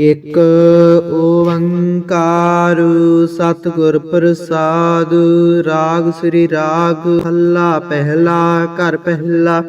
ਇਕ ਓੰਕਾਰ ਸਤਿਗੁਰ ਪ੍ਰਸਾਦ, ਰਾਗ ਸ੍ਰੀ ਰਾਗ, ਹੱਲਾ ਪਹਿਲਾ, ਘਰ ਪਹਿਲਾ।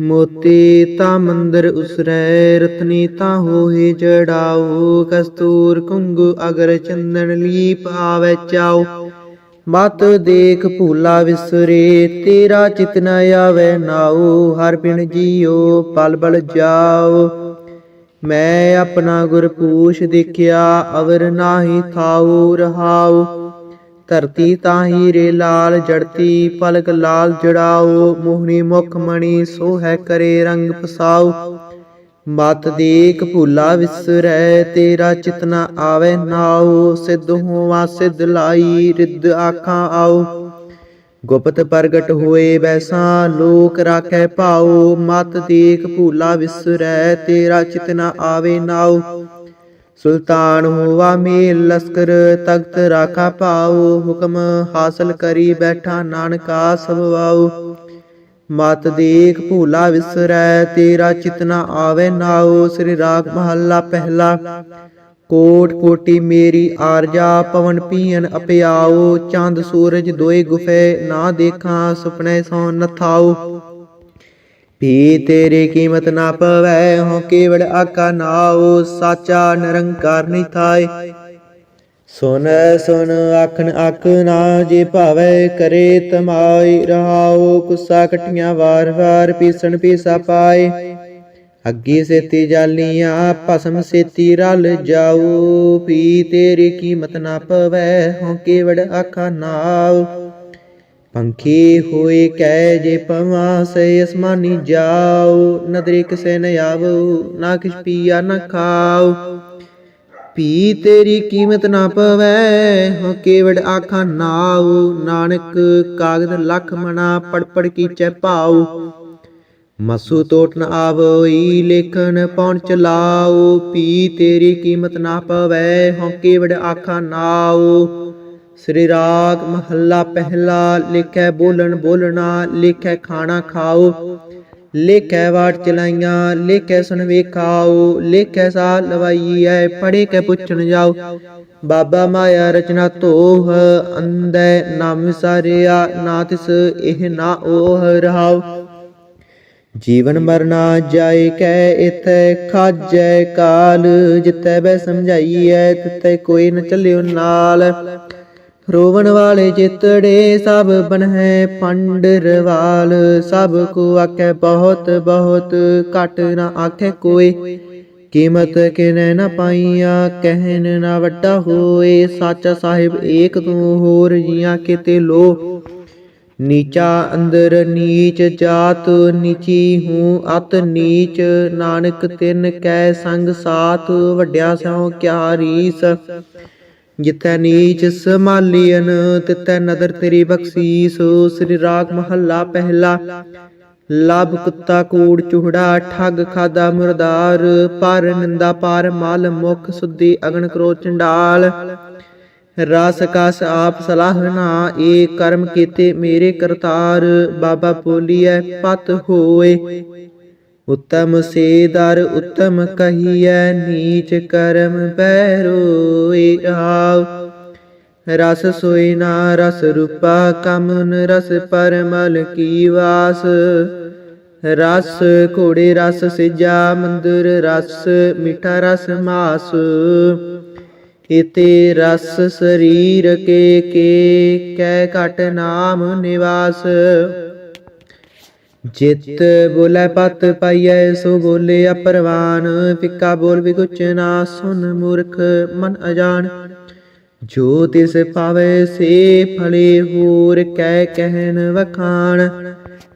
ਮੋਤੀ ਤਾ ਮੰਦਰ ਉਸਰੈ, ਰਤਨੀ ਤਾ ਹੋਏ ਜੜਾਓ, ਕਸਤੂਰ ਕੁੰਗੂ ਅਗਰ ਚੰਦਨ ਲੀਪ ਆਵੇ ਚਾਓ। ਮਤ ਦੇਖ ਭੂਲਾ ਵਿਸਰੇ, ਤੇਰਾ ਚਿਤ ਨ ਆਵੇ ਨਾਉ ਹਰ ਬਿਨ ਜੀਓ, ਪਲ ਬਲ ਜਾਓ। ਮੈਂ ਆਪਣਾ ਗੁਰ ਪੂਛ ਦੇਖਿਆ, ਅਵਰ ਨਾਹੀ ਥਾਉ ਰਹਾਉ ਧਰਤੀ ਤਾਹੀ ਰੇ ਲਾਲ, ਜੜਤੀ ਪਲਕ ਲਾਲ ਜੜਾਓ ਮੋਹਣੀ ਮੁਖ ਮਣੀ ਸੋ ਹੈ ਕਰੇ ਰੰਗ ਪਸਾਉ ਮਤ ਦੇਖ ਭੂਲਾ ਵਿਸਰੈ, ਤੇਰਾ ਚਿਤਨਾ ਆਵੇ ਨਾਉ ਸਿੱਧ ਹੋਵਾ, ਸਿੱਧ ਲਾਈ, ਰਿੱਧ ਆਖਾਂ ਆਓ ਗੁਪਤ ਪ੍ਰਗਟ ਹੋਏ ਵੈਸਾ, ਲੋਕ ਰਾਖੈ ਭਾਉ, ਮਤ ਦੇਖ ਭੂਲਾ ਵਿਸਰੈ, ਤੇਰਾ ਚਿਤਨਾ ਆਵੇ ਨਾਉ। ਸੁਲਤਾਨ ਹੋਵਾ ਮੇਲ ਲਸਕਰ, ਤਖਤ ਰਾਖਾ ਭਾਉ, ਹੁਕਮ ਹਾਸਲ ਕਰੀ ਬੈਠਾ ਨਾਨਕਾ ਸਭਵਾਉ ਮਤ ਦੇਖ ਭੂਲਾ ਵਿਸਰੈ, ਤੇਰਾ ਚਿਤਨਾ ਆਵੇ ਨਾਉ, ਸ੍ਰੀ ਰਾਗ ਮਹੱਲਾ ਪਹਿਲਾ। ਕੋਟ ਕੋਟੀ ਮੇਰੀ ਆਰਜਾ ਪਵਨ ਪੀਨ ਅਪਿਆਓ, ਚੰਦ ਸੂਰਜ ਦੋਏ ਗੁਫੇ, ਨਾ ਦੇਖਾਂ ਸੁਪਨੇ ਸੋ ਨਥਾਉ ਭੀ ਤੇਰੀ ਕੀਮਤ ਨਾ ਪਵੈ ਹੋ ਕੇਵੜ ਆਕਾ ਨਾਉ ਸਾਚਾ ਨਿਰੰਕਾਰ ਨਿਥਾਏ ਸੁਨ ਸੁਨ, ਆਖਣ, ਆਖ ਨਾ ਜੇ ਭਾਵੈ, ਕਰੇ ਤਮਾਈ ਰਹਾਉ ਕੁੱਸਾ ਕਟੀਆਂ ਵਾਰ ਵਾਰ ਪੀਸਣ ਪੀਸਾ ਪਾਏ। ਅੱਗੀ ਸੇਤੀ ਜਾਲੀਆਂ, ਭਸਮ ਸੇਤੀ ਰਲ ਜਾਉ ਪੀ ਤੇਰੀ ਕੀਮਤ ਨਾ ਪਵੈ ਹੋ ਕੇਵੜ ਆਖਾ ਨਾਉ। ਪੰਖੀ ਹੋਏ ਕਹਿ ਜੇ ਪਵਾ ਸੇ ਅਸਮਾਨੀ ਜਾਉ ਨਦਰੀ ਕਿਸੇ ਨ ਆਵੋ, ਨਾ ਕਿਛ ਪੀਆ ਨਾ ਖਾਉ। ਪੀ ਤੇਰੀ ਕੀਮਤ ਨਾ ਪਵੈ ਹੋ ਕੇਵੜ ਆਖਾ ਨਾਉ। ਨਾਨਕ ਕਾਗਦ ਲਖ ਮਣਾ ਪੜ ਪੜ ਕੀਚੈ ਭਾਉ। ਮਸੂ ਟੋਟ ਨ ਆਵਈ, ਲੇਖਨ ਪਉਣ ਚਲਾਉ ਪੀ ਤੇਰੀ ਕੀਮਤ ਨਾ ਪਵੈ ਹੋ ਕੇਵੜ ਆਖਾਂ ਨਾਉ ਸ੍ਰੀ ਰਾਗ ਮਹੱਲਾ ਪਹਿਲਾ, ਲਿਖੈ ਬੋਲਣ ਬੋਲਣਾ, ਲਿਖੈ ਖਾਣਾ ਖਾਓ। ਲੇਖੈ ਵਾਟ ਚਲਾਈਆਂ, ਲਿਖੈ ਸੁਣ ਵੇਖਾਓ, ਲਿਖੈ ਸਾ ਲਵਾਈਐ ਪੜੇ ਕੇ ਪੁੱਛਣ ਜਾਓ। ਬਾਬਾ ਮਾਇਆ ਰਚਨਾ ਤੋਹ ਅੰਦੈ ਨਾਮ ਵਿਸਾਰਿਆ ਨਾ ਤਿਸ ਇਹ ਨਾ ਉਹ ਰਹਾਉ ਜੀਵਨ ਮਰਨਾ ਜਾਏ ਕੈ ਇਥੈ ਖਾਜੈ ਕਾਲ ਜਿਤੈ ਬੈ ਸਮਝਾਈਐ ਤਿਤੈ ਕੋਈ ਨ ਚੱਲਿਓ ਨਾਲ। ਰੋਵਣ ਵਾਲੇ ਚਿਤੜੇ ਸਭ ਬਨਹਿ ਪੰਡਰਵਾਲ ਸਭ ਕੋ ਆਖੈ ਬਹੁਤ ਬਹੁਤ ਘਟ ਨਾ ਆਖੈ ਕੋਈ। ਕੀਮਤ ਕਿਨੈ ਨਾ ਪਾਈਆ ਕਹਿਨ ਨਾ ਵੱਡਾ ਹੋਏ। ਸਾਚਾ ਸਾਹਿਬ ਏਕ ਤੂੰ ਹੋਰ ਜੀਆਂ ਕਿਤੇ ਲੋ। ਨੀਚਾ ਅੰਦਰ ਨੀਚ ਜਾਤ, ਨੀਚੀ ਹੂੰ ਅਤ ਨੀਚ। ਨਾਨਕ ਤਿੰਨ ਕੈ ਸੰਗ ਸਾਥ, ਵੱਡਿਆ ਸਿਉ ਕਿਆ ਰੀਸ। ਜਿੱਥੈ ਨੀਚ ਸਮਾਲੀਨ ਤਿੱਥੈ ਨਦਰ ਤੇਰੀ ਬਖਸ਼ੀਸ। ਸ੍ਰੀ ਰਾਗ ਮਹੱਲਾ ਪਹਿਲਾ ਲਬ ਕੁੱਤਾ ਕੂੜ ਚੂਹੜਾ ਠੱਗ ਖਾਦਾ ਮੁਰਦਾਰ। ਪਰ ਨਿੰਦਾ ਪਾਰ ਮਲ ਮੁਖ ਸੁਧੀ ਅਗਨ ਕਰੋ ਚੰਡਾਲ ਰਸ ਕਸ ਆਪ ਸਲਾਹ ਨਾ, ਏ ਕਰਮ ਕੀਤੇ ਮੇਰੇ ਕਰਤਾਰ, ਬਾਬਾ ਬੋਲੀਐ, ਪਤ ਹੋਏ। ਉਤਮ ਸੇਦਰ ਉਤਮ ਕਹੀਐ, ਨੀਚ ਕਰਮ ਬੈਰੋਏ ਆਵ। ਰਸ ਸੋਈ ਨਾ, ਰਸ ਰੂਪਾ ਕਮਨ ਰਸ ਪਰਮਲ ਕੀ ਵਾਸ। ਰਸ ਘੋੜੇ ਰਸ ਸਿਜਾ, ਮੰਦਰ ਰਸ ਮਿਠਾ ਰਸ ਮਾਸ। ਇਤੇ ਰਸ ਸਰੀਰ ਕੇ ਕੇ ਕੈ ਘਟ ਨਾਮ ਨਿਵਾਸ। ਜਿਤ ਬੋਲੇ ਪਤ ਪਾਈਐ, ਸੋ ਬੋਲੇ ਅਪਰਵਾਨ। ਫਿੱਕਾ ਬੋਲ ਵਿਗੁਚਨਾ ਸੁਨ ਮੂਰਖ, ਮਨ ਅਜਾਨ। ਜੋ ਤਿਸ ਪਾਵੇ, ਸੇ ਫਲੇ ਹੋਰ ਕਹਿ ਕਹਿਣ ਵਖਾਣ।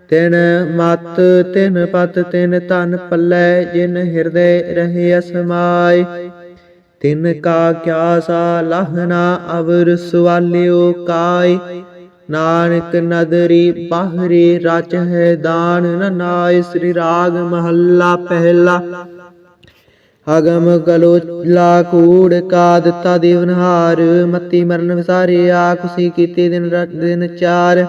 ਤਿਨ ਮਤ, ਤਿਨ ਪਤ, ਤਿਨ ਤਨ ਪੱਲੇ, ਜਿਨ ਹਿਰਦੇ ਰਹੇ ਅਸਮਾਈ ਤਿਨ ਕਾ ਕਿਆ ਸਾ ਲਹਨਾ ਅਵਰ ਸਵਾਲਿਓ ਕਾਇ। ਨਾਨਕ ਨਦਰੀ ਬਾਹਰੇ ਰਚ ਹੈ ਦਾਨ ਨ ਸ੍ਰੀ ਰਾਗ ਮਹੱਲਾ ਪਹਿਲਾ। ਅਗਮ ਗਲੋਲਾ ਕੂੜ ਕਾ ਦਿੱਤਾ ਦੇਵਨਹਾਰ, ਮਤੀ ਮਰਨ ਵਿਸਾਰਿਆ ਖੁਸ਼ੀ ਕੀਤੀ ਦਿਨ ਰਾਤ ਦਿਨ ਚਾਰ।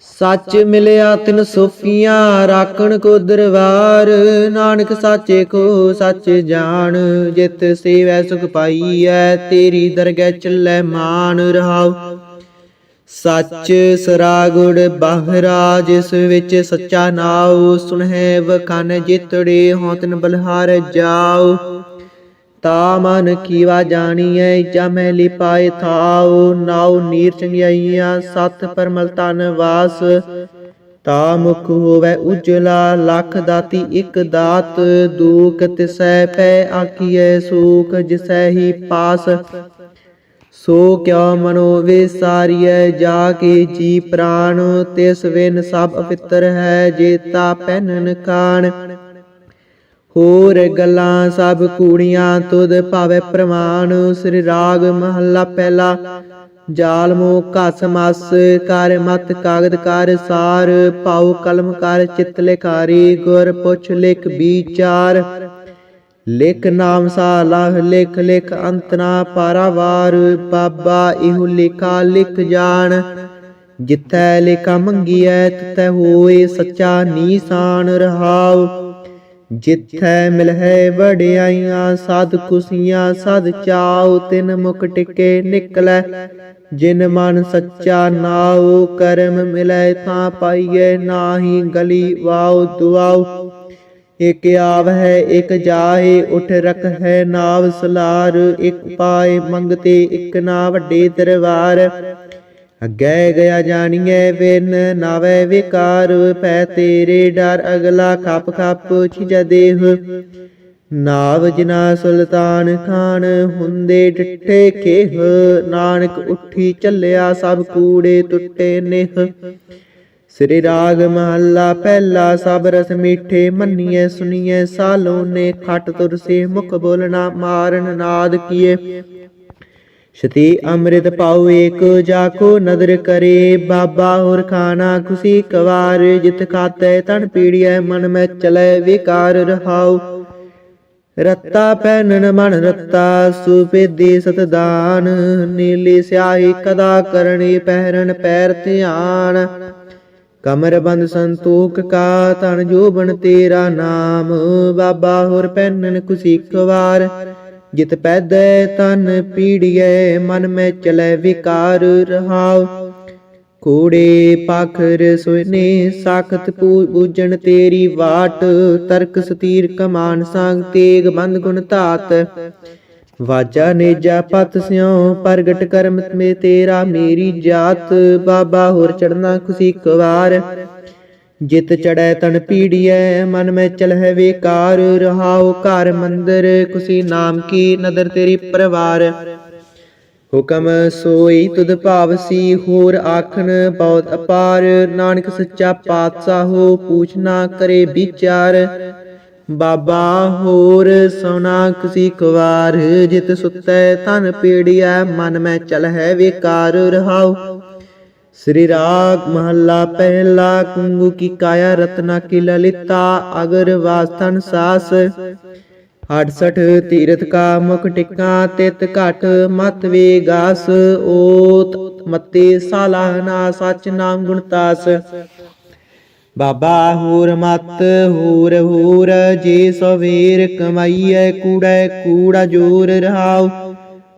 ਸੱਚ ਮਿਲਿਆ ਤਿਨ ਸੋਫੀਆਂ ਰਾਖਣ ਕੋ ਦਰਬਾਰ। ਨਾਨਕ ਸਾਚੇ ਕੋ ਸੱਚ ਜਾਣ, ਜਿਤ ਸੇਵੈ ਸੁਖ ਪਾਈਐ, ਤੇਰੀ ਦਰਗਹਿ ਚੱਲੈ ਮਾਨ ਰਹਾਉ। ਸੱਚ ਸਰਾ ਗੁੜ ਬਾਹਰਾ, ਜਿਸ ਵਿੱਚ ਸੱਚਾ ਨਾਉ। ਸੁਣਹਿ ਵਖਨ ਜਿਤੜੇ ਹੋਂ ਤਿਨ ਬਲਹਾਰ ਜਾਉ। ਤਾ ਮਨ ਕੀਵਾ ਜਾਣੀਐ, ਜਮੈ ਲਿਪਾਏ ਥਾਉ, ਨਾਉ ਨੀਰ ਚੰਗਿਆਈਆਂ ਸਤ ਪਰਮਲ ਤਨ ਵਾਸ। ਤਾ ਮੁਖ ਹੋਵੇ ਉਜਲਾ, ਲਖ ਦਾਤੀ ਇਕ ਦਾਤ। ਦੂਖ ਤਿਸੈ ਪੈ ਆਖੀਐ, ਸੂਖ ਜਿਸੈ ਹੀ ਪਾਸ। ਸੋ ਕਿਆ ਮਨੋ ਵਿਸਾਰੀਐ, ਜਾ ਕੇ ਜੀ ਪ੍ਰਾਣ ਤਿਸ ਵਿਨ ਸਭ ਅਪਿੱਤਰ ਹੈ ਜੇਤਾ ਪੈਨਨ ਕਾਣ। ਹੋਰ ਗੱਲਾਂ ਸਭ ਕੂੜੀਆਂ ਤੁਧ ਭਾਵੇ ਪ੍ਰਮਾਣ। ਸ੍ਰੀ ਰਾਗ ਮਹੱਲਾ ਪਹਿਲਾ, ਜਾਲ ਮੋ ਘਸ ਮਸ, ਕਰ ਮਤ ਕਾਗਦ ਕਰ ਸਾਰ ਪਾਉ ਕਲਮ ਕਰ ਚਿਤ ਲਿਖਾਰੀ, ਗੁਰ ਪੁੱਛ ਲਿਖ ਵਿਚਾਰ। ਲਿਖ ਨਾਮ ਸਾ ਲਾਹ ਲਿਖ ਲਿਖ ਅੰਤ ਨਾ ਪਾਰਾਵਾਰ, ਬਾਬਾ ਇਹੋ ਲਿਖਾ ਲਿਖ ਜਾਣ। ਜਿੱਥੈ ਲਿਖਾ ਮੰਗੀਐ ਤਿਤੈ ਹੋਏ ਸੱਚਾ ਨੀਸਾਨ ਰਹਾਉ। ਜਿੱਥੈ ਮਿਲਹਿ ਵਡਿਆਈਆਂ, ਸਾਧ ਖੁਸ਼ੀਆਂ, ਸਾਧ ਚਾਉ, ਤਿਨ ਮੁਖ ਟਿਕੇ ਨਿਕਲੈ। ਜਿਨ ਮਨ ਸੱਚਾ ਨਾਉ, ਕਰਮ ਮਿਲੈ ਤਾਂ ਪਾਈਐ, ਨਾਹੀ ਗਲੀ ਵਾਉ ਦੁਆਉ। ਇਕ ਆਵ ਹੈ ਇਕ ਜਾਹੇ, ਉਠ ਰਖ ਹੈ ਨਾਵ ਸਲਾਰ, ਇਕ ਪਾਏ ਮੰਗਤੇ, ਇਕ ਨਾ ਵੱਡੇ ਦਰਬਾਰ। ਅੱਗੇ ਗਿਆ ਜਾਣੀਏ ਵਿਨ, ਨਾਵੇ ਵਿਕਾਰ, ਪੈ ਤੇਰੇ ਡਰ, ਅਗਲਾ ਖਪ ਖਪ ਛਿਜਾ ਦੇਹ। ਨਾਵ ਜਿਨਾ ਸੁਲਤਾਨ ਖਾਨ, ਹੁੰਦੇ ਡਿੱਠੇ ਖੇਹ। ਨਾਨਕ ਉੱਠੀ ਚੱਲਿਆ, ਸਭ ਕੂੜੇ ਟੁੱਟੇ ਨਿਹ। ਸ੍ਰੀ ਰਾਗ ਮਹੱਲਾ ਪਹਿਲਾ, ਸਭ ਰਸ ਮੀਠੇ ਮੰਨੀਏ ਸੁਨੀਏ ਸਾਲੋ ਨੇ ਖਟ ਤੁਰਸੇ, ਮੁਖ ਬੋਲਣਾ ਮਾਰਨ ਨਾਦ ਕੀਏ। ਸ਼ਤੀ ਅੰਮ੍ਰਿਤ ਪਾਉ, ਏਕ ਜਾਕੋ ਨਦਰ ਕਰੇ। ਬਾਬਾ ਹੋਰ ਖਾਣਾ ਖੁਸ਼ੀ ਕਵਾਰ, ਜਿਤ ਖਾਤੇ ਤਨ ਪੀੜੀਐ, ਮਨ ਮੈਂ ਚਲੇ ਵਿਕਾਰ ਰਹਾਉ। ਰੱਤਾ ਪੈਨਨ ਮਨ ਰੱਤਾ ਸੁਪੇਦੀ ਸਤਦਾਨ। ਨੀਲੀ ਸਿਆਹੀ ਕਦਾ ਕਰਨੀ ਪਹਿਰਨ ਪੈਰ ਧਿਆਨ। ਕਮਰ ਬੰਦ ਸੰਤੋਖ ਕਾ, ਤਨ ਜੋਬਨ ਤੇਰਾ ਨਾਮ। ਬਾਬਾ ਹੋਰ ਪੈਨਨ ਖੁਸ਼ੀ ਕਵਾਰ। ਜਿਤ ਪੈਦੈ ਤਨ ਪੀੜੀਐ, ਮਨ ਮੈਂ ਚਲੇ ਵਿਕਾਰ ਰਹਾਉ। ਕੋੜੇ ਪਾਖਰ ਸੋਇਨੇ, ਸਾਖਤ ਪੂਜਣ ਤੇਰੀ ਵਾਟ। ਤਰਕ ਸਤੀਰ ਕਮਾਨ ਸੰਗ ਤੇਗ ਬੰਦ ਗੁਣ ਧਾਤ। ਵਾਜਾ ਨੇਜਾ ਪਤ ਸਿਉ, ਪ੍ਰਗਟ ਕਰਮ ਮੇ ਤੇਰਾ ਮੇਰੀ ਜਾਤ। ਬਾਬਾ ਹੋਰ ਚੜਨਾ ਖੁਸ਼ੀ ਕਵਾਰ। ਜਿਤ ਚੜੈ ਤਨ ਪੀੜੀਐ, ਮਨ ਮੈਂ ਚਲਹਿ ਵਿਕਾਰ, ਰਹਾਉ ਘਰ ਮੰਦਰ, ਕੁਸ਼ੀ ਨਾਮ ਕੀ ਨਦਰ ਤੇਰੀ ਪਰਵਾਰ। ਹੁਕਮ ਸੋਈ ਤੁਧ ਭਾਵਸੀ, ਹੋਰ ਆਖਣ ਬਹੁਤ ਅਪਾਰ। ਨਾਨਕ ਸੱਚਾ ਪਾਤਸ਼ਾਹੋ ਪੂਛ ਨਾ ਕਰੇ ਵਿਚਾਰ। ਬਾਬਾ ਹੋਰ ਸੋਨਾ ਖੁਸ਼ੀ ਕੁਵਾਰ, ਜਿਤ ਸੁਤੈ ਤਨ ਪੀੜੀਐ, ਮਨ ਮੈਂ ਚਲਹਿ ਵਿਕਾਰ, ਰਹਾਉ ਸ੍ਰੀ ਰਾਗ ਮਹੱਲਾ ਪਹਿਲਾ ਕੁੰਗੂ ਕੀ ਕਾਇਆ ਰਤਨਾ ਕੀ ਲਲਿਤਾ ਅਗਰ ਵਾਸਤਨ ਸਾਸ। 68 ਤੀਰਥ ਕਾ ਮੁਖ ਟਿਕਾ ਤਿਤ ਘਟ ਮਤ ਵੇਗਾਸ। ਓਤ ਮਤੇ ਸਾਲਾਹਨਾ ਸਚ ਨਾਮ ਗੁਣਤਾਸ ਬਾਬਾ ਹੋਰ ਮਤ ਹੋਰ ਹੋਰ, ਜੇ ਸਵੇਰ ਕਮਾਈਐ ਕੂੜੈ ਕੂੜਾ ਜੋਰ ਰਹਾਉ।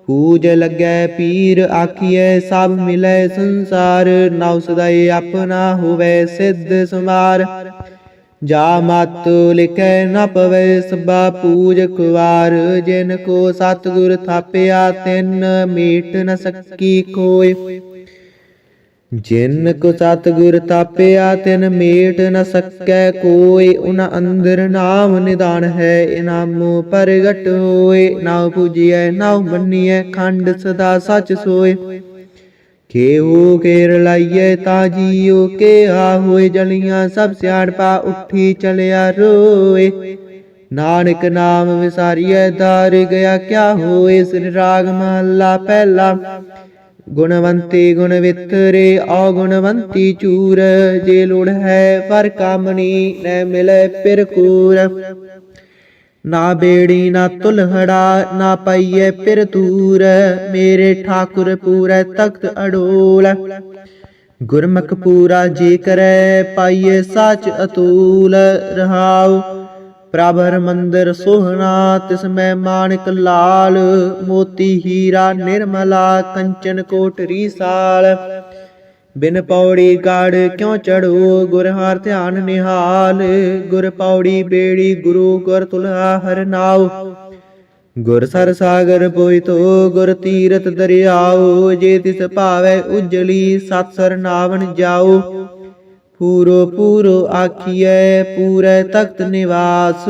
ਪੂਜ ਲੱਗੈ ਪੀਰ ਆਖੀਐ, ਸਭ ਮਿਲੈ ਸੰਸਾਰ। ਨਉ ਸਦਾਏ ਆਪਣਾ ਹੋਵੇ ਸਿੱਧ ਸਮਾਰ ਜਾ ਮਤ ਲਿਖੈ ਨ ਪਵੇ ਸਭਾ ਪੂਜ ਵਾਰ ਜਿਨ ਕੋ ਸਤਿਗੁਰ ਥਾਪਿਆ, ਤਿਨ ਮੀਟ ਨ ਸਕੀ ਕੋਇ ਜਿਨ ਕੋ ਸਤਿਗੁਰ ਤਾਪਿਆ, ਤਿਨ ਮੇਟ ਨ ਸਕੈ ਕੋਈ। ਉਨ ਅੰਦਰ ਨਾਮ ਨਿਦਾਨ ਹੈ ਇਨਾਮੋ ਪ੍ਰਗਟ ਹੋਏ। ਨਾ ਪੂਜੀਐ, ਨਾ ਮੰਨੀਐ, ਖੰਡ ਸਦਾ ਸਚ ਸੋਏ। ਕੇਹੂ ਕੇਰ ਲਾਈਏ ਤਾ ਜੀਉ ਕੇ ਆ ਹੋਏ। ਜਲੀਆਂ ਸਭ ਸਿਆਣਪਾ ਉੱਠੀ ਚਲਿਆ ਰੋਏ। ਨਾਨਕ ਨਾਮ ਵਿਸਾਰੀਐ, ਦਾਰ ਗਿਆ ਕਿਆ ਹੋਏ। ਸਿਰ ਰਾਗ ਮਹੱਲਾ ਪਹਿਲਾ। ਗੁਣਵੰਤੀ ਗੁਣ ਵਿਤਰੇ, ਔਗੁਣਵੰਤੀ ਚੂਰ। ਜੇ ਲੋੜ ਹੈ ਪਰ ਕਾਮਣੀ ਨੈ ਮਿਲੇ ਪਿਰ ਕੂਰ। ਨਾ ਬੇੜੀ, ਨਾ ਤੁਲਹੜਾ ਨਾ ਪਾਈਏ ਪਿਰ ਤੂਰ ਮੇਰੇ ਠਾਕੁਰ ਪੂਰੇ ਤਖਤ ਅਡੋਲ। ਗੁਰਮੁਖ ਪੂਰਾ ਜੀ ਕਰੈ, ਪਾਈਏ ਸਾਚ ਅਤੂਲ। ਰਹਾਉ ਪ੍ਰਭ ਹਰ ਮੰਦਰ ਸੋਹਣਾ, ਤਿਸ ਮੈਂ ਮਾਨਕ ਲਾਲ, ਮੋਤੀ ਹੀਰਾ ਨਿਰਮਲਾ, ਕੰਚਨ ਕੋਟਰੀ ਸਾਲ। ਬਿਨ ਪੌੜੀ ਗੜ ਕਿਉ ਚੜੋ ਗੁਰ ਹਰ ਧਿਆਨ ਨਿਹਾਲ। ਗੁਰ ਪੌੜੀ ਬੇੜੀ ਗੁਰੂ ਗੁਰ ਤੁਲਹਾ ਹਰ ਨਾਉ। ਗੁਰ ਸਰ ਸਾਗਰ ਪੋਇ ਤੋ, ਗੁਰ ਤੀਰਤ ਦਰਿਆਉ। ਜੇ ਤਿਸ ਭਾਵੈ ਉਜਲੀ, ਸਤ ਸਰ ਨਾਵਨ ਜਾਉ। ਪੂਰੋ ਪੂਰੋ ਆਖੀਐ, ਪੂਰੇ ਤਖਤ ਨਿਵਾਸ,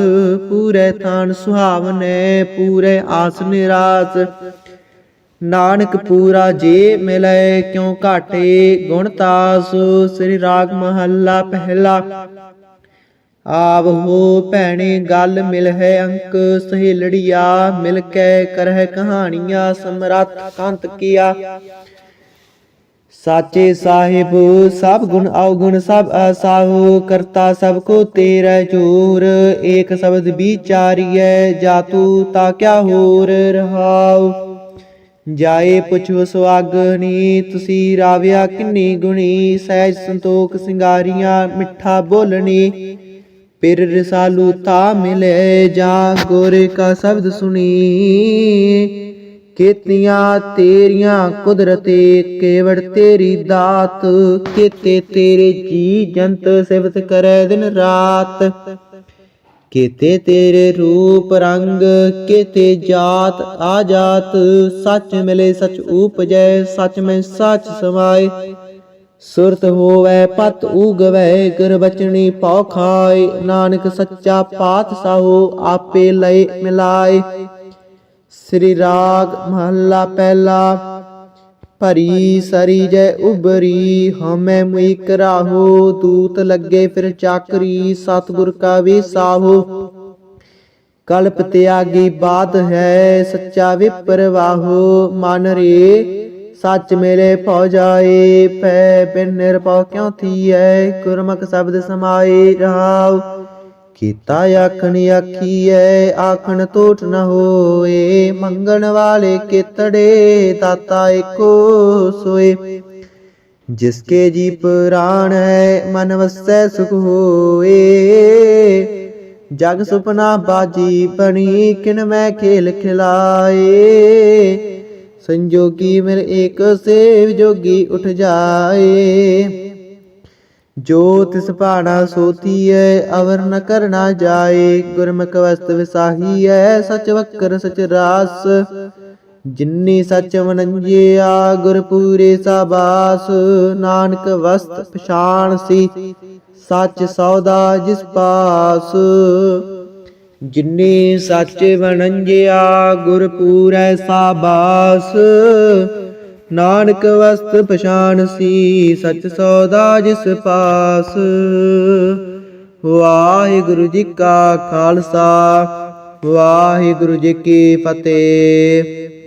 ਪੂਰੇ ਥਾਨ ਸੁਹਾਵਨੇ, ਪੂਰੇ ਆਸ ਨਿਰਾਸ। ਨਾਨਕ ਪੂਰਾ ਜੇ ਮਿਲੈ, ਕਿਉ ਘਾਟੇ ਗੁਣ ਤਾਸ, ਸ੍ਰੀ ਰਾਗ ਮਹੱਲਾ ਪਹਿਲਾ। ਆਵ ਹੋ ਭੈਣੇ, ਗੱਲ ਮਿਲ ਹੈ ਅੰਕ, ਸਹੇਲੜੀਆ ਮਿਲ ਕੇ ਕਰਹਿ ਕਹਾਣੀਆਂ, ਸਮਰੱਥ ਕੰਤ ਕੀਆ। ਸਾਚੇ ਸਾਹਿਬ, ਸਭ ਗੁਣ ਔਗੁਣ, ਸਭ ਅਸਾਹੋ, ਕਰਤਾ ਸਭ ਕੋ ਤੇਰਾ ਜੋਰ ਏਕ ਸ਼ਬਦ ਵਿਚਾਰੀਐ ਜਾਤੂ ਤਾ ਕਿਆ ਹੋਰ ਰਹਾਉ? ਜਾਏ ਪੁੱਛੋ ਸੁਆਗਣੀ ਤੁਸੀਂ ਰਾਵਿਆ ਕਿੰਨੀ ਗੁਣੀ, ਸਹਿਜ ਸੰਤੋਖ ਸਿੰਗਾਰੀਆਂ, ਮਿੱਠਾ ਬੋਲਣੀ। ਪਿਰ ਰਸਾਲੂ ਤਾ ਮਿਲੇ, ਜਾ ਗੁਰ ਕਾ ਸ਼ਬਦ ਸੁਣੀ। ਕੀਤੀਆਂ ਤੇਰੀਆਂ ਕੁਦਰਤੇ, ਕੇਵੜ ਤੇਰੀ ਦਾਤ। ਕੀਤੇ ਤੇਰੇ ਜੀ ਜੰਤ ਸਿਫਤ ਕਰੈ ਦਿਨ ਰਾਤ। ਕੀਤੇ ਤੇਰੇ ਰੂਪ ਰੰਗ, ਕੀਤੇ ਜਾਤ ਆ ਜਾਤ ਸੱਚ ਮਿਲੇ ਸੱਚ ਉਪਜੈ, ਸੱਚ ਮੈਂ ਸੱਚ ਸਮਾਏ। ਸੁਰਤ ਹੋਵੇ ਪਤ ਉਗਵੇ, ਗੁਰ ਬਚਣੀ ਪਉ ਖਾਏ। ਨਾਨਕ ਸੱਚਾ ਪਾਤਸ਼ਾਹੋ ਆਪੇ ਲਏ ਮਿਲਾਏ। ਸ੍ਰੀ ਰਾਗ ਮਹੱਲਾ ਪਹਿਲਾ। ਭਰੀ ਸਰੀ ਜੈ ਉਬਰੀ ਹਮੈ ਮੁਈ ਕਰਾਹੋ ਦੂਤ ਲੱਗੇ ਫਿਰ ਚਾਕਰੀ, ਸਤਿਗੁਰ ਕਾ ਵਿਸਾਹੋ। ਕਲਪ ਤਿਆਗੀ ਬਾਤ ਹੈ, ਸੱਚਾ ਵਿਪਰਵਾਹੋ ਮਨ ਰੇ, ਸੱਚ ਮੇਰੇ ਭਉ ਜਾਏ ਪੈ ਬਿਨ ਨਿਰਭਉ ਕਿਉ ਥੀਐ? ਗੁਰਮੁਖ ਸ਼ਬਦ ਸਮਾਏ ਰਹਾਉ। ਕੀਤਾ ਆਖਣ ਆਖੀਐ, ਆਖਣ ਟੋਟ ਨ ਹੋਏ। ਮੰਗਣ ਵਾਲੇ ਕਿਤੜੇ, ਦਾਤਾ ਏਕੋ ਸੋਏ। ਜਿਸਕੇ ਜੀ ਪ੍ਰਾਣ ਹੈ, ਮਨ ਵਸੈ ਸੁਖ ਹੋਏ। ਜਗ ਸੁਪਨਾ ਬਾਜੀ ਬਣੀ, ਕਿਨ ਮੈਂ ਖੇਲ ਖਿਲਾਏ। ਸੰਜੋਗੀ ਮਿਲ ਏਕ ਸੇਵ, ਜੋਗੀ ਉਠ ਜਾਏ। ਜੋ ਤਿਸ ਭਾਣਾ ਸੋਤੀਐ, ਅਵਰ ਨ ਕਰਨਾ ਜਾਏ। ਗੁਰਮੁਖ ਵਸਤ ਵਿਸਾਹੀ ਐ ਸਚ ਵਕਰ ਸਚ ਰਾਸ। ਜਿਨਨੀ ਸਚ ਮਨੰਜਿਆ ਗੁਰ ਪੂਰੇ ਸਾਬਾਸ। ਨਾਨਕ ਵਸਤ ਪਛਾਣ ਸੀ, ਸੱਚ ਸੌਦਾ ਜਿਸ ਪਾਸ। ਜਿਨਨੀ ਸੱਚ ਵਣੰਜਿਆ, ਗੁਰ ਪੂਰੈ ਸਾਬਾਸ। ਨਾਨਕ ਵਸਤ ਪਛਾਨ ਸੀ, ਸਚ ਸੌਦਾ ਜਿਸ ਪਾਸ। ਵਾਹਿਗੁਰੂ ਜੀ ਕਾ ਖਾਲਸਾ, ਵਾਹਿਗੁਰੂ ਜੀ ਕੀ ਫਤਿਹ।